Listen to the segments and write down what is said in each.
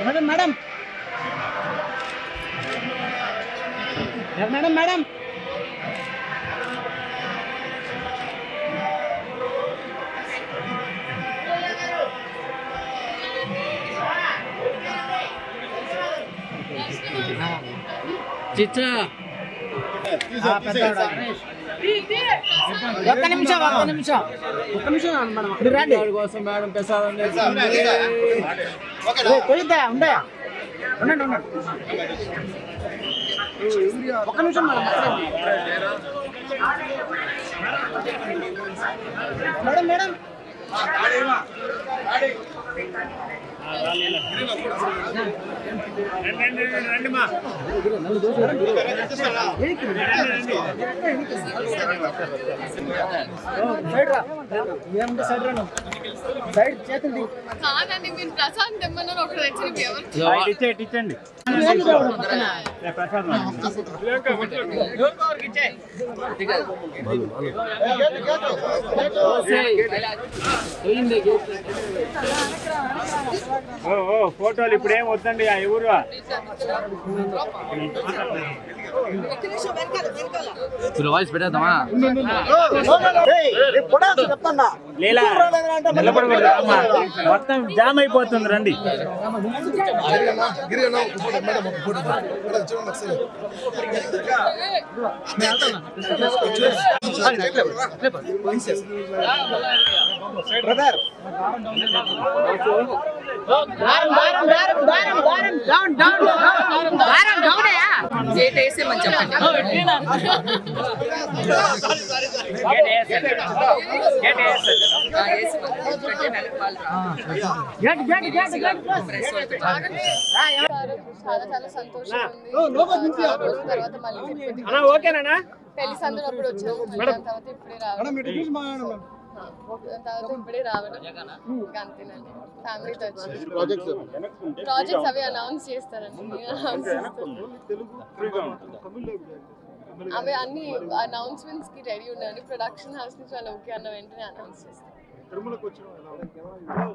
Madam madam madam madam చిచ్చా ఒక్క నిమిషం ఒక్క నిమిషం. ఒక్క నిమిషం మేడం. మీరు రండి. కోసం మేడం ప్రసాదం కొయ్యద్దా? ఉండే ఉండండి ఉండండి. ఒక్క నిమిషం మేడం మేడం మేడం. కాదండి మీరు ప్రసాద్ తెమ్మన్నారు ఒకటి తెచ్చి ఎవరు ఇచ్చండి పక్కన? ఓ ఫోటోలు ఇప్పుడు ఏం వద్దండి ఆ ఎవరు వాయిస్ పెట్టేద్దామా. లేలా నిలబడకూడదు మొత్తం జామ్ అయిపోతుంది రండి బ్రదర్ ప్రెస్ వాళ్ళతో చాలా చాలా సంతోషం తర్వాత మళ్ళీ పెళ్ళి సందులో అప్పుడు వచ్చాము తర్వాత ఇప్పుడే రావడం తర్వాత ఇప్పుడే రావడం ఇంకా అంతేనండి ఫ్యామిలీతో వచ్చి ప్రాజెక్ట్స్ అవి అనౌన్స్ చేస్తారండి అనౌన్స్ అవి అన్ని అనౌన్స్మెంట్స్కి రెడీ ఉన్నాయని ప్రొడక్షన్ హౌస్ నుంచి వాళ్ళు ఓకే అన్న వెంటనే అనౌన్స్ చేస్తారు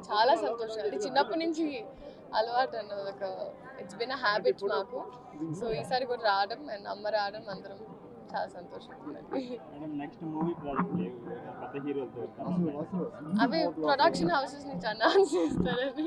చాలా సంతోషం అండి చిన్నప్పటి నుంచి అలవాటు అన్నది ఒక ఇట్స్ బిన్ అ హ్యాబిట్ మాకు. సో ఈసారి కూడా రావడం అండ్ అమ్మ రావడం అందరం చాలా సంతోషం నెక్స్ట్ మూవీ ప్రాజెక్ట్ పెద్ద హీరోలతో అవి ప్రొడక్షన్ హౌసెస్ నుంచి అనౌన్స్ చేస్తారని.